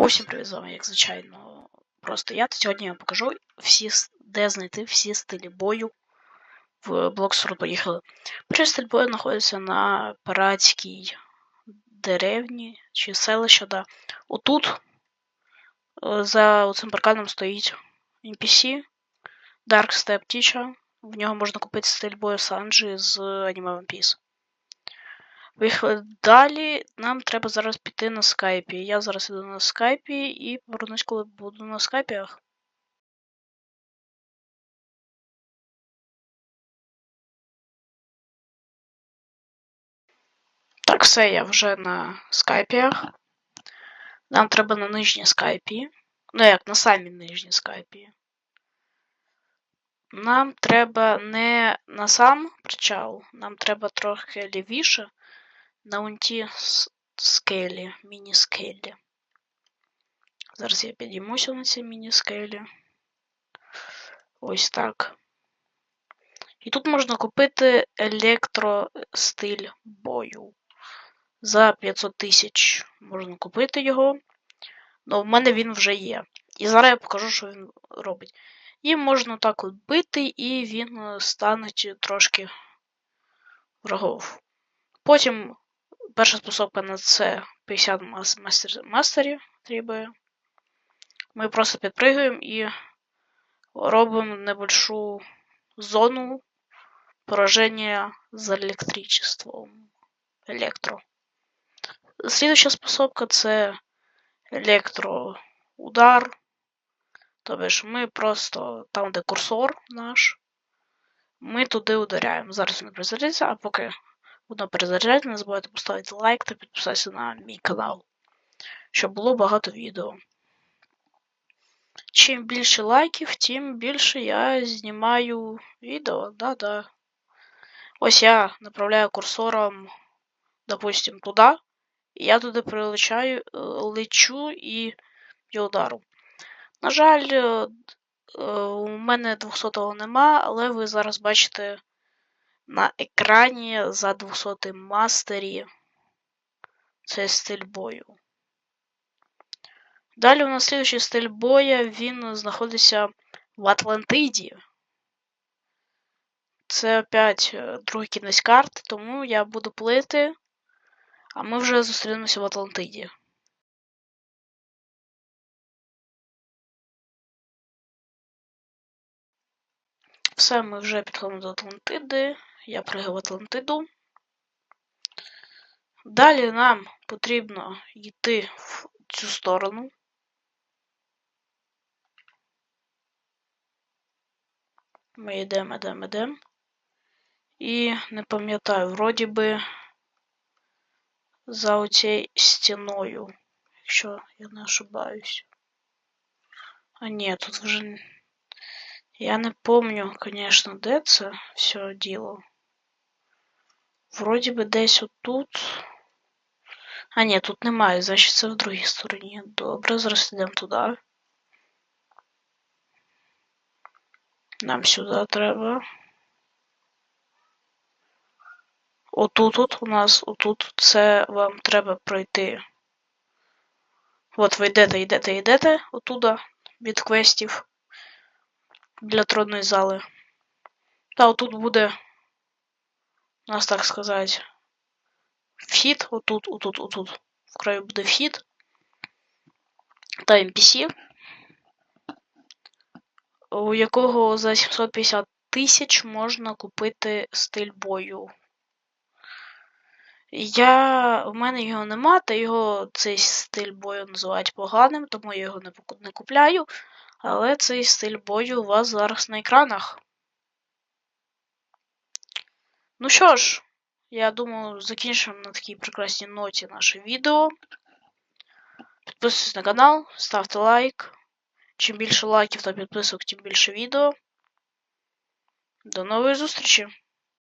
Усім привіт з як звичайно. Просто я сьогодні вам покажу всі, де знайти всі стилі бою в Блоксору. Поїхали. Перший стиль бою знаходиться на пиратській деревні чи селища. Да. Отут е, за цим парканом стоїть NPC Dark Step Teacher. В нього можна купити стиль бою Санджі з аніме One Piece. Далі. Нам треба зараз піти на скайпі. Я зараз іду на скайпі і повернусь, коли буду на скайпіях. Так, все, я вже на скайпіях. Нам треба на нижній скайпі. Ну як, на самій нижній скайпі. Нам треба не на сам причал, нам треба трохи лівіше на унті скелі, міні-скелі. Зараз я підіймуся на цій міні-скелі. Ось так. І тут можна купити електростиль бою. За 500 тисяч можна купити його. Ну, в мене він вже є. І зараз я покажу, що він робить. І можна так от бити, і він е, стане трошки врагов. Потім перша способка на це 50 мас- мастер, мастерів требує. Ми просто підпригуємо і робимо небольшу зону пораження з електричеством. Електро. Слідуюча способка це електроудар. Тобто ж ми просто там, де курсор наш, ми туди ударяємо. Зараз воно перезарядиться, а поки воно перезаряджається, не забувайте поставити лайк та підписатися на мій канал, щоб було багато відео. Чим більше лайків, тим більше я знімаю відео. Да-да. Ось я направляю курсором, допустим, туди, і я туди прилечаю, лечу і б'ю удару. На жаль, е, у мене 200-го нема, але ви зараз бачите на екрані за 200 мастері цей стиль бою. Далі у нас слідуючий стиль боя, він знаходиться в Атлантиді. Це опять е, другий кінець карти, тому я буду плити, а ми вже зустрінемося в Атлантиді. Все, ми вже підходимо до Атлантиди. Я пригав Атлантиду. Далі нам потрібно йти в цю сторону. Ми йдемо, йдемо, йдемо. І не пам'ятаю, вроді би за оцією стіною, якщо я не ошибаюсь. А ні, тут вже. Я не помню, конечно, де це все діло. Вроді би десь отут. А ні, тут немає, значить це в другій стороні. Добре, зараз йдемо туди. Нам сюди треба. Отут от у нас, отут це вам треба пройти. От ви йдете, йдете, йдете отуда від квестів для тронної зали. Та отут буде, у нас так сказати, вхід, отут, отут, отут. В краю буде вхід. Та NPC, у якого за 750 тисяч можна купити стиль бою. Я, у мене його нема, та його цей стиль бою називають поганим, тому я його не купляю. Але цей стиль бою у вас зараз на екранах. Ну що ж, я думаю, закінчимо на такій прекрасній ноті наше відео. Підписуйтесь на канал, ставте лайк. Чим більше лайків та підписок, тим більше відео. До нової зустрічі!